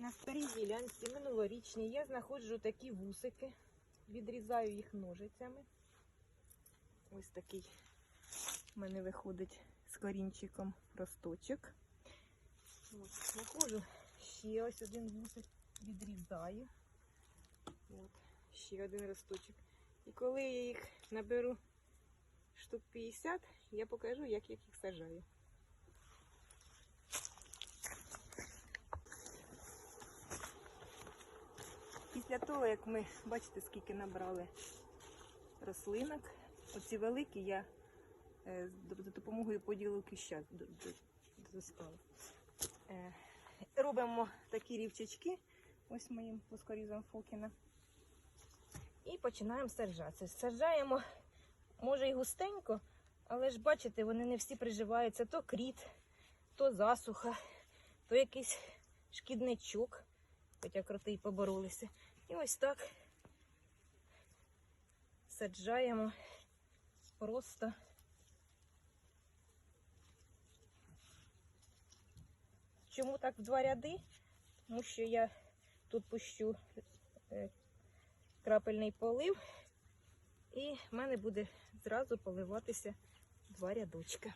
На старій ділянці минулорічній я знаходжу такі вусики, відрізаю їх ножицями. Ось такий в мене виходить з корінчиком росточок. От, знаходжу ще ось один вусик, відрізаю. От, ще один росточок. І коли я їх наберу штук 50, я покажу, як я їх сажаю. Того, як ми бачите, скільки набрали рослинок, оці великі я е, за допомогою поділу кіща д- д- достала. Е, Робимо такі рівчачки, ось моїм плоскорізом Фокіна. І починаємо саджати. Саджаємо, може і густенько, але ж бачите, вони не всі приживаються. То кріт, то засуха, то якийсь шкідничок, хоча кроти й поборолися. І ось так саджаємо просто. Чому так в два ряди? Тому що я тут пущу е, крапельний полив, і в мене буде зразу поливатися два рядочка.